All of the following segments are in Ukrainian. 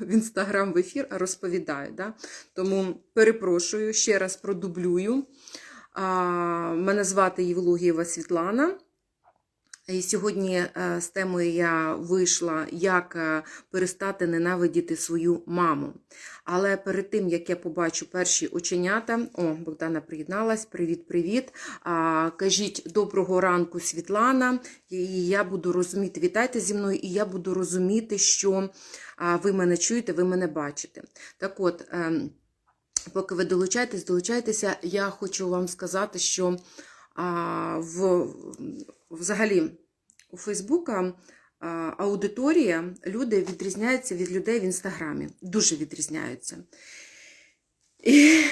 в інстаграм в ефір, а розповідаю. Да? Тому перепрошую, ще раз продублюю. Мене звати Євлогієва Світлана. І сьогодні е, з темою я вийшла, як е, перестати ненавидіти свою маму. Але перед тим, як я побачу перші оченята, о, Богдана приєдналась, привіт-привіт. Кажіть доброго ранку, Світлана. І я буду розуміти, вітайте зі мною, і я буду розуміти, що ви мене чуєте, ви мене бачите. Так от, ем, поки ви долучаєтесь, долучайтеся, я хочу вам сказати, що в, взагалі у Фейсбука аудиторія, люди відрізняються від людей в інстаграмі. Дуже відрізняються. І,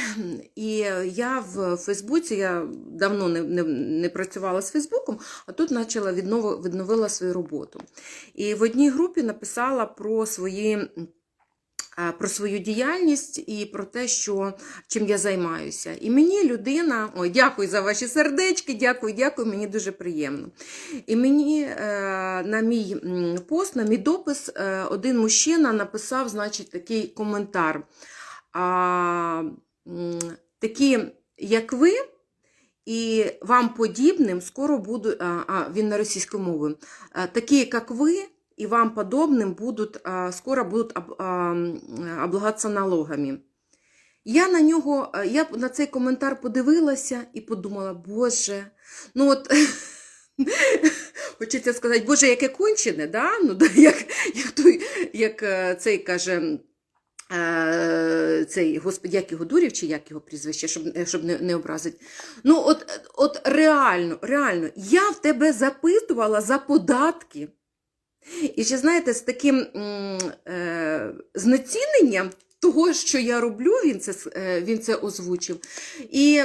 і я в Фейсбуці, я давно не, не, не працювала з Фейсбуком, а тут почала відново, відновила свою роботу. І в одній групі написала про свої про свою діяльність і про те, що, чим я займаюся. І мені людина, ой, дякую за ваші сердечки, дякую, дякую, мені дуже приємно. І мені е, на мій пост, на мій допис, е, один мужчина написав, значить, такий коментар. А, такі, як ви, і вам подібним скоро будуть, а, а він на російську мову, такі, як ви, и вам подобным будут, скоро будут об, а, м, облагатися налогами. Я на нього, я на цей коментар подивилася і подумала, Боже, ну от хочеться сказати, Боже, яке кончене, да? ну, як, як, той, як е, цей каже. е, Цей господи, як його дурів, чи як його прізвище, щоб, щоб не, не образити. Ну, от, от реально, реально, я в тебе запитувала за податки. І ще, знаєте, з таким е, знеціненням того, що я роблю, він це, е, він це озвучив. І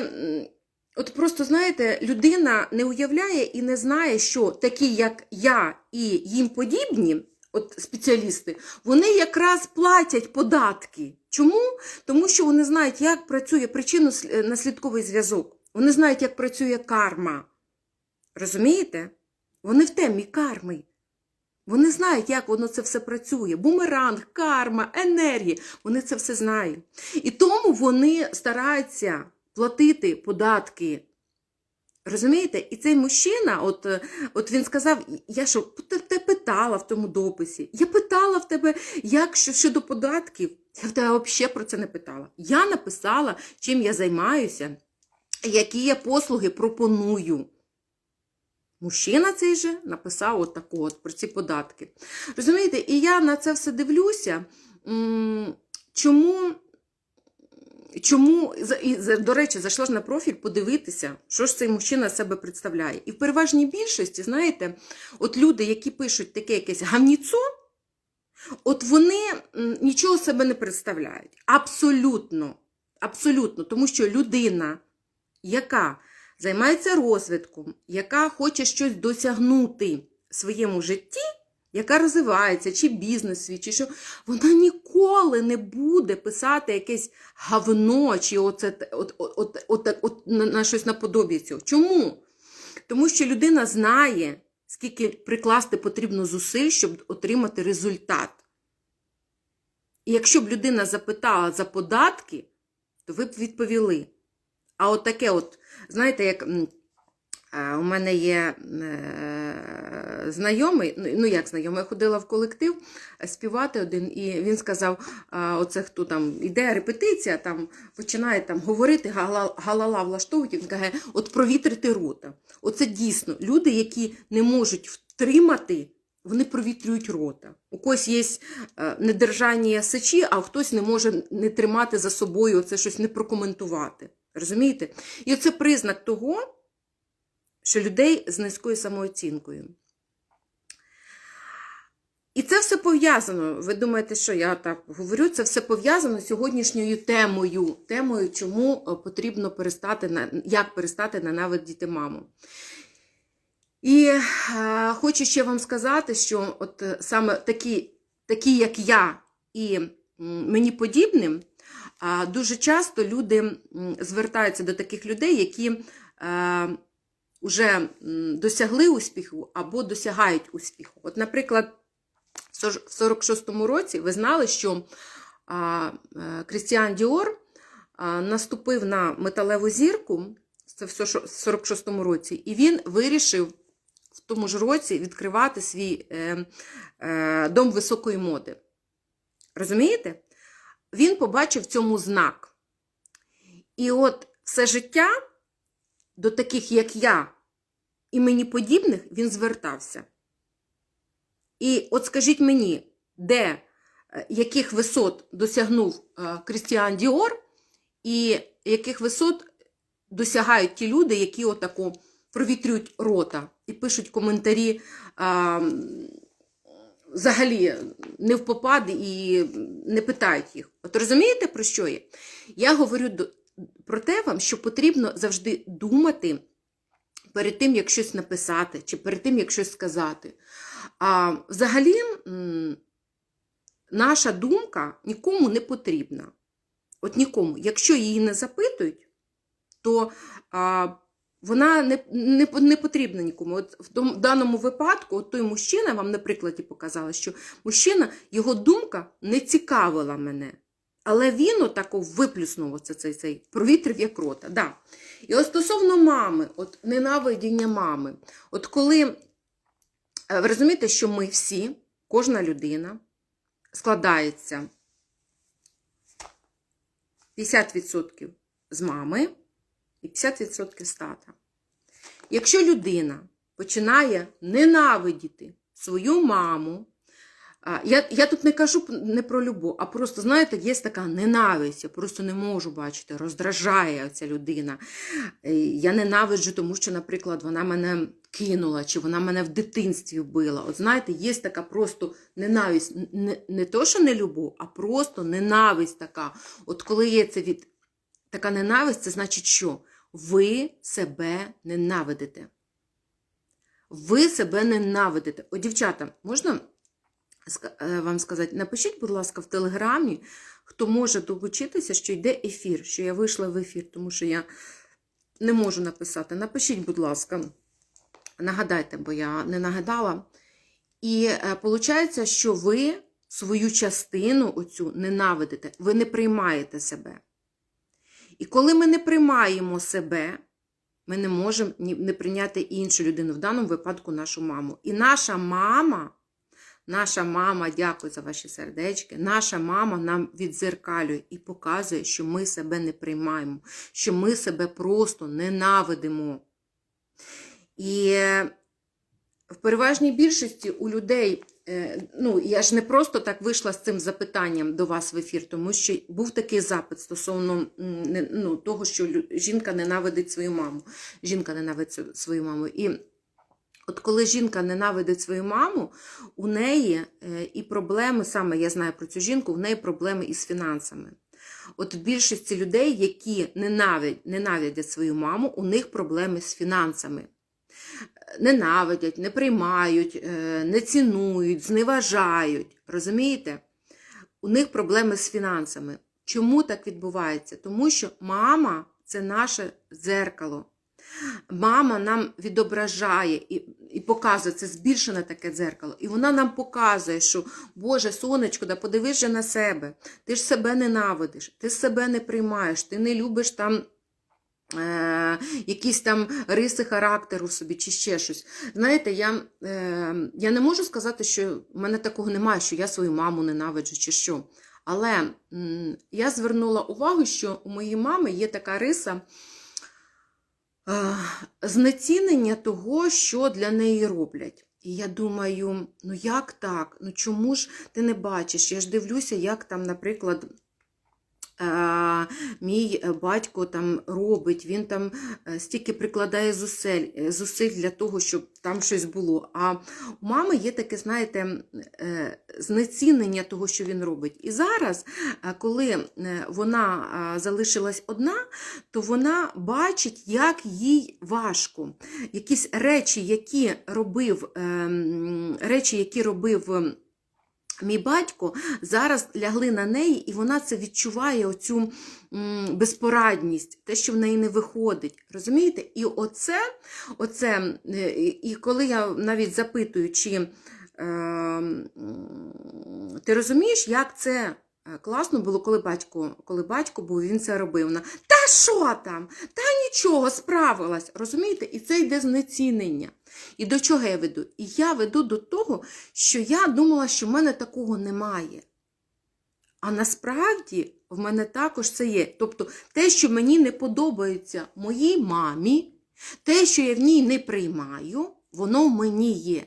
от просто, знаєте, людина не уявляє і не знає, що такі, як я і їм подібні, от спеціалісти, вони якраз платять податки. Чому? Тому що вони знають, як працює причинно-наслідковий зв'язок. Вони знають, як працює карма. Розумієте? Вони в темі карми. Вони знають, як воно це все працює. Бумеранг, карма, енергія. Вони це все знають. І тому вони стараються платити податки. Розумієте? І цей мужчина, от, от він сказав: я що, те питала в тому дописі. Я питала в тебе, як що, щодо податків. Я в тебе взагалі про це не питала. Я написала, чим я займаюся, які я послуги пропоную. Мужчина цей же написав от таку от про ці податки. Розумієте, і я на це все дивлюся. Чому, чому і, до речі, зайшла ж на профіль подивитися, що ж цей мужчина себе представляє. І в переважній більшості, знаєте, от люди, які пишуть таке якесь гавніцо, от вони нічого себе не представляють. Абсолютно. Абсолютно. Тому що людина, яка займається розвитком, яка хоче щось досягнути в своєму житті, яка розвивається, чи бізнес свій, чи що, вона ніколи не буде писати якесь гавно, чи оце, от, от, от, от, на щось наподобі цього. Чому? Тому що людина знає, скільки прикласти потрібно зусиль, щоб отримати результат. І якщо б людина запитала за податки, то ви б відповіли. А от таке, от, знаєте, як у мене є е, знайомий, ну ну, як знайомий, я ходила в колектив е, співати один, і він сказав: оце хто там іде репетиція, там починає там говорити, галала влаштовують, він каже, от провітрити рота. Оце дійсно люди, які не можуть втримати. Вони провітрюють рота. У когось є е, недержання сечі, а хтось не може не тримати за собою це щось не прокоментувати. Розумієте? І це признак того, що людей з низькою самооцінкою. І це все пов'язано. Ви думаєте, що я так говорю? Це все пов'язано з сьогоднішньою темою. Темою, чому е, потрібно перестати як перестати ненавидіти маму. І е, хочу ще вам сказати, що от е, саме такі, такі, як я, і мені подібним, дуже часто люди звертаються до таких людей, які е, вже досягли успіху або досягають успіху. От, наприклад, В сор- 46-му році ви знали, що е, Крістіан Діор наступив на металеву зірку, це в 46-му році, і він вирішив в тому ж році відкривати свій е, е, дом високої моди. Розумієте? Він побачив цьому знак. І от все життя до таких, як я, і мені подібних, він звертався. І от скажіть мені, де, е, яких висот досягнув е, Крістіан Діор, і яких висот досягають ті люди, які отако провітрюють рота і пишуть коментарі взагалі не в попади і не питають їх. От розумієте, про що я? Я говорю про те вам, що потрібно завжди думати перед тим, як щось написати, чи перед тим, як щось сказати. А взагалі, наша думка нікому не потрібна. От нікому. Якщо її не запитують, то а, вона не, не, не потрібна нікому. От в тому, в даному випадку, от той мужчина, вам на прикладі показала, що мужчина, його думка не цікавила мене. Але він отако виплюснув оце, цей, цей провітрив як рота. Да. І от стосовно мами, от ненавидіння мами, от коли е, ви розумієте, що ми всі, кожна людина складається 50% з мами і 50% з тата. Якщо людина починає ненавидіти свою маму, я, я тут не кажу не про любов, а просто, знаєте, є така ненависть, я просто не можу бачити, роздражає ця людина. Я ненавиджу, тому що, наприклад, вона мене кинула, чи вона мене в дитинстві вбила. От знаєте, є така просто ненависть, не, не то, що не любов, а просто ненависть така. От коли є це від така ненависть, це значить, що ви себе ненавидите. Ви себе ненавидите. О, дівчата, можна е, вам сказати, напишіть, будь ласка, в телеграмі, хто може долучитися, що йде ефір, що я вийшла в ефір, тому що я не можу написати. Напишіть, будь ласка, нагадайте, бо я не нагадала. І виходить, що ви свою частину оцю ненавидите, ви не приймаєте себе. І коли ми не приймаємо себе, ми не можемо не прийняти іншу людину, в даному випадку нашу маму. І наша мама, наша мама, дякую за ваші сердечки, наша мама нам відзеркалює і показує, що ми себе не приймаємо, що ми себе просто ненавидимо. І е, в переважній більшості у людей, ну я ж не просто так вийшла з цим запитанням до вас в ефір, тому що був такий запит стосовно ну, того, що жінка ненавидить свою маму. Жінка ненавидить свою- маму. І от коли жінка ненавидить свою маму, у неї е, і проблеми, саме я знаю про цю жінку, в неї проблеми із фінансами. От в більшості людей, які ненавидять, ненавидять свою маму, у них проблеми з фінансами ненавидять, не приймають, е, не цінують, зневажають. Розумієте? У них проблеми з фінансами. Чому так відбувається? Тому що мама це наше дзеркало. Мама нам відображає і, і показує це збільшене таке дзеркало. І вона нам показує, що Боже, сонечко, да подивись на себе. Ти ж себе ненавидиш, ти себе не приймаєш, ти не любиш там е, якісь там риси характеру собі чи ще щось. Знаєте, я, е, я не можу сказати, що в мене такого немає, що я свою маму ненавиджу чи що. Але я звернула увагу, що у моєї мами є така риса е, знецінення того, що для неї роблять. І я думаю, ну як так? Ну чому ж ти не бачиш? Я ж дивлюся, як там, наприклад, мій е, батько там робить, він там е, стільки прикладає зусиль, е, зусиль для того, щоб там щось було. А у мами є таке, знаєте, знецінення того, що він робить. І зараз, коли вона залишилась одна, то вона бачить, як їй важко. Якісь речі, які робив, ем, речі, які робив. Мій батько зараз лягли на неї, і вона це відчуває оцю безпорадність, те, що в неї не виходить. Розумієте? І оце, оце, е, і коли я навіть запитую, чи е, ти розумієш, як це класно було, коли батько, коли батько був, він це робив. Вона, Та що там? Та нічого, справилась. Розумієте? І це йде знецінення. І до чого я веду? І я веду до того, що я думала, що в мене такого немає. А насправді в мене також це є. Тобто те, що мені не подобається моїй мамі, те, що я в ній не приймаю, воно в мені є.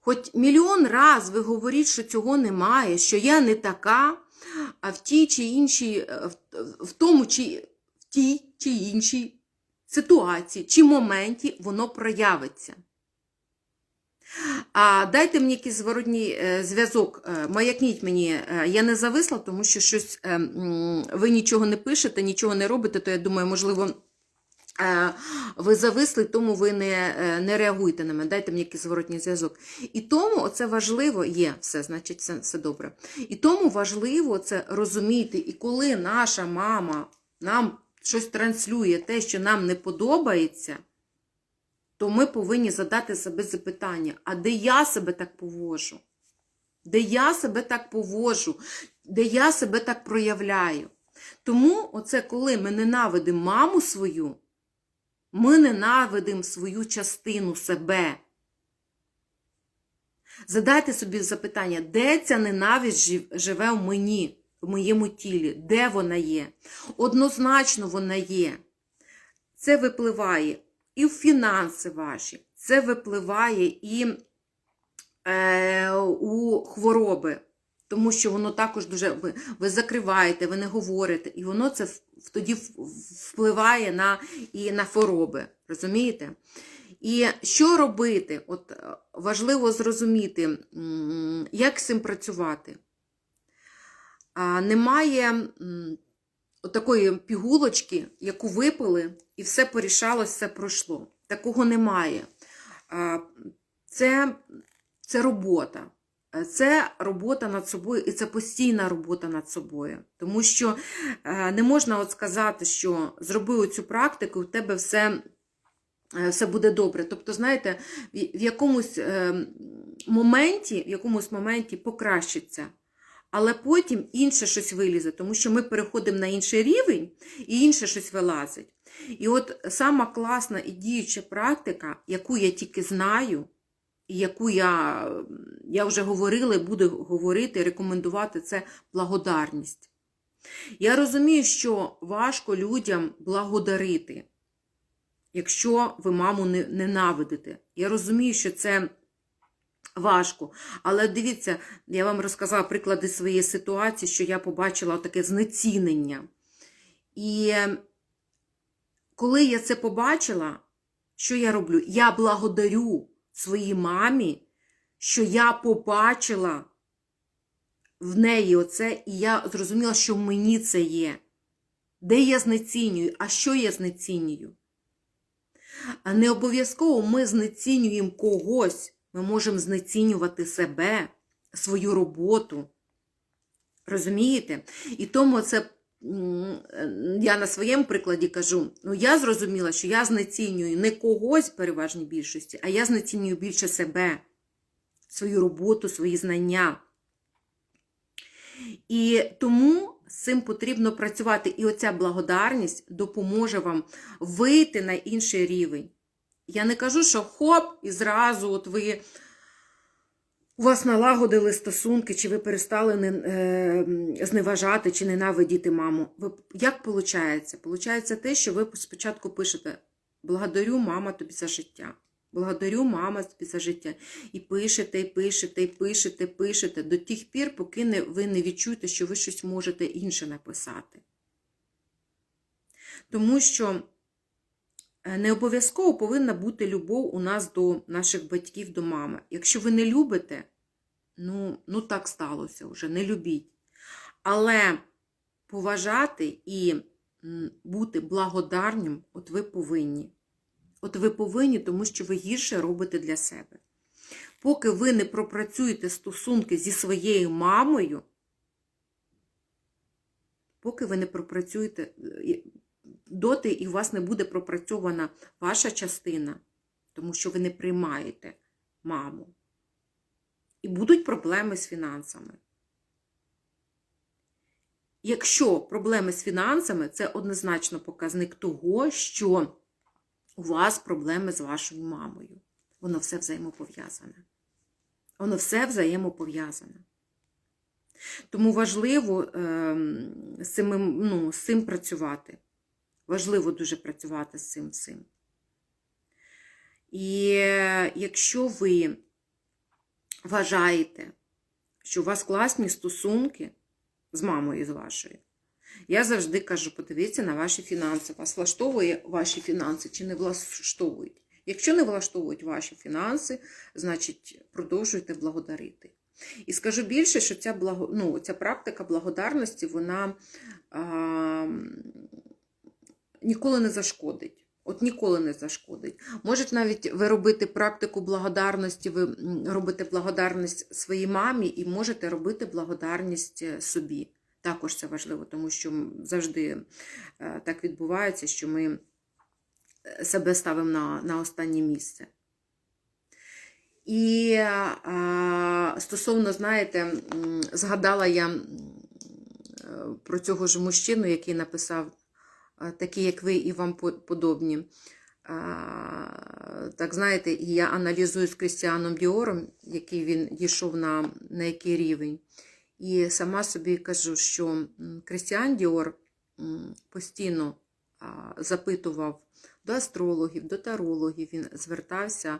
Хоч мільйон раз ви говоріть, що цього немає, що я не така, а в тій чи іншій, е, в- тому чи в тій чи іншій ситуації чи моменті воно проявиться. А дайте мені якийсь зворотній е, зв'язок, е, маякніть мені, я не зависла, тому що щось е, ви нічого не пишете, нічого не робите, то я думаю, можливо. Е, Ви зависли, тому ви не, е, не реагуєте на мене. Дайте мені якийсь зворотній зв'язок. І тому це важливо є все, значить, все, все добре. І тому важливо це розуміти. І коли наша мама нам щось транслює, те, що нам не подобається, то ми повинні задати себе запитання: а де я себе так поводжу? Де я себе так поводжу, де я себе так проявляю. Тому, оце коли ми ненавидимо маму свою, ми ненавидимо свою частину себе. Задайте собі запитання, де ця ненависть живе в мені, в моєму тілі, де вона є? Однозначно вона є. Це випливає і в фінанси ваші, це випливає і е, у хвороби, тому що воно також дуже ви, ви закриваєте, ви не говорите, і воно це тоді впливає на, і на хвороби. Розумієте? І що робити? От е, важливо зрозуміти, як з цим працювати. А, немає м, отакої пігулочки, яку випили, і все порішалось, все пройшло. Такого немає. А, Це, це робота. Е, Це робота над собою, і це постійна робота над собою. Тому що е, не можна от сказати, що зроби цю практику, в тебе все, е, все буде добре. Тобто, знаєте, в якомусь моменті, в якомусь моменті покращиться. Але потім інше щось вилізе, тому що ми переходимо на інший рівень і інше щось вилазить. І от сама класна і діюча практика, яку я тільки знаю, яку я, я вже говорила і буду говорити, рекомендувати, це благодарність. Я розумію, що важко людям благодарити, якщо ви маму не- ненавидите. Я розумію, що це важко. Але дивіться, я вам розказала приклади своєї ситуації, що я побачила таке знецінення. І коли я це побачила, що я роблю? Я благодарю своїй мамі, що я побачила в неї оце, і я зрозуміла, що мені це є. Де я знецінюю, а що я знецінюю? А не обов'язково ми знецінюємо когось. Ми можемо знецінювати себе, свою роботу. Розумієте? І тому це я на своєму прикладі кажу: ну я зрозуміла, що я знецінюю не когось переважній більшості, а я знецінюю більше себе, свою роботу, свої знання. І тому з цим потрібно працювати. І оця благодарність допоможе вам вийти на інший рівень. Я не кажу, що хоп, і зразу от ви у вас налагодили стосунки, чи ви перестали не, е, зневажати чи ненавидіти маму. Ви, як виходить? Получається те, що ви спочатку пишете Благодарю, мама, тобі за життя. Благодарю, мама, тобі за життя. І пишете, і пишете, і пишете, пишете до тих пір, поки не, ви не відчуєте, що ви щось можете інше написати. Тому що Не обов'язково повинна бути любов у нас до наших батьків, до мами. Якщо ви не любите, ну, ну так сталося вже, не любіть. Але поважати і бути благодарним, от ви повинні. От ви повинні, тому що ви гірше робите для себе. Поки ви не пропрацюєте стосунки зі своєю мамою, поки ви не пропрацюєте, е, доти і у вас не буде пропрацьована ваша частина, тому що ви не приймаєте маму. І будуть проблеми з фінансами. Якщо проблеми з фінансами, це однозначно показник того, що у вас проблеми з вашою мамою. Воно все взаємопов'язане. Воно все взаємопов'язане. Тому важливо ем, з цим, ну, з цим працювати. Важливо дуже працювати з цим всім. І е, якщо ви вважаєте, що у вас класні стосунки з мамою з вашою, я завжди кажу: подивіться на ваші фінанси. Вас влаштовує ваші фінанси чи не влаштовують? Якщо не влаштовують ваші фінанси, значить продовжуйте благодарити. І скажу більше, що ця благо, ну, ця практика благодарності, вона а, ніколи не зашкодить. От ніколи не зашкодить. Можуть навіть ви робити практику благодарності, ви робите благодарність своїй мамі і можете робити благодарність е, собі. Також це важливо, тому що завжди е, так відбувається, що ми е, себе ставимо на, на останнє місце. І а, стосовно, знаєте, згадала я про цього ж мужчину, який написав такі, як ви, і вам подобні. Так, знаєте, я аналізую з Крістіаном Діором, який він дійшов на, на який рівень. І сама собі кажу, що Крістіан Діор постійно запитував до астрологів, до тарологів, він звертався,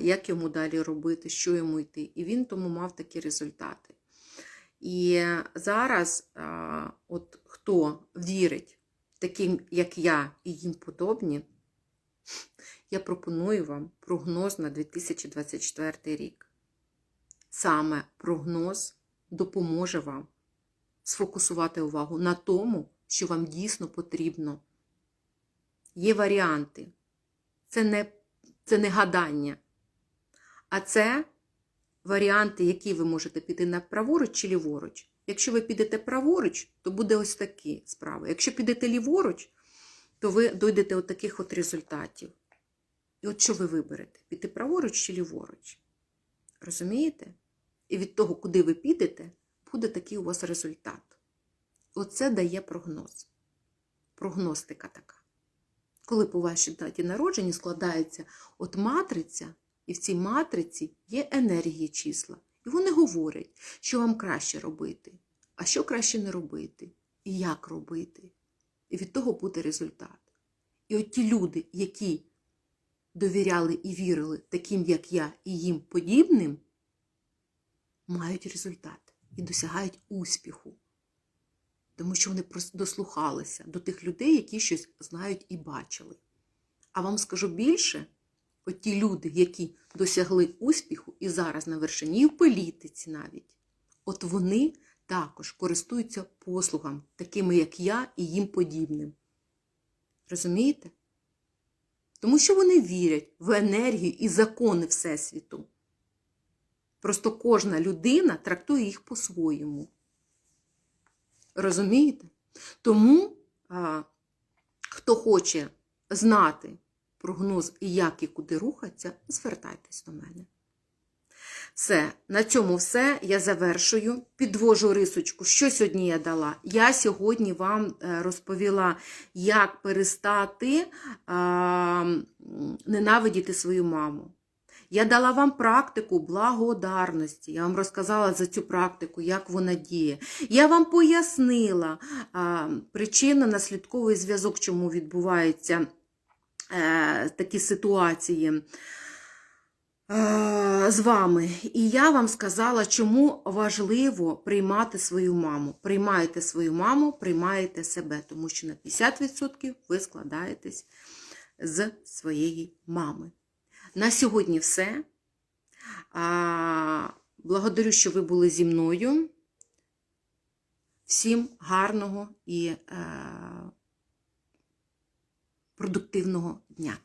як йому далі робити, що йому йти. І він тому мав такі результати. І зараз, от хто вірить таким, як я, і їм подобні, я пропоную вам прогноз на 2024 рік. Саме прогноз допоможе вам сфокусувати увагу на тому, що вам дійсно потрібно. Є варіанти. Це не, це не гадання. А це варіанти, які ви можете піти на праворуч чи ліворуч. Якщо ви підете праворуч, то буде ось такі справи. Якщо підете ліворуч, то ви дойдете от таких от результатів. І от що ви виберете? Піти праворуч чи ліворуч? Розумієте? І від того, куди ви підете, буде такий у вас результат. Оце дає прогноз. Прогностика така. Коли по вашій даті народження складається от матриця, і в цій матриці є енергії числа. І вони говорять, що вам краще робити, а що краще не робити, і як робити. І від того буде результат. І от ті люди, які довіряли і вірили таким, як я, і їм подібним, мають результат і досягають успіху. Тому що вони дослухалися до тих людей, які щось знають і бачили. А вам скажу більше, ті люди, які досягли успіху і зараз на вершині і в політиці навіть, от вони також користуються послугами, такими як я і їм подібним. Розумієте? Тому що вони вірять в енергію і закони Всесвіту. Просто кожна людина трактує їх по-своєму. Розумієте? Тому, а, хто хоче знати прогноз і як і куди рухатися, звертайтесь до мене. Все, на цьому все. Я завершую. Підвожу рисочку, що сьогодні я дала. Я сьогодні вам е, розповіла, як перестати а, ненавидіти свою маму. Я дала вам практику благодарності. Я вам розказала за цю практику, як вона діє. Я вам пояснила а, причинно-наслідковий зв'язок, чому відбуваються е, такі ситуації е, з вами. І я вам сказала, чому важливо приймати свою маму. Приймаєте свою маму, приймаєте себе, тому що на 50% ви складаєтесь з своєї мами. На сьогодні все. Благодарю, що ви були зі мною. Всім гарного і е, продуктивного дня.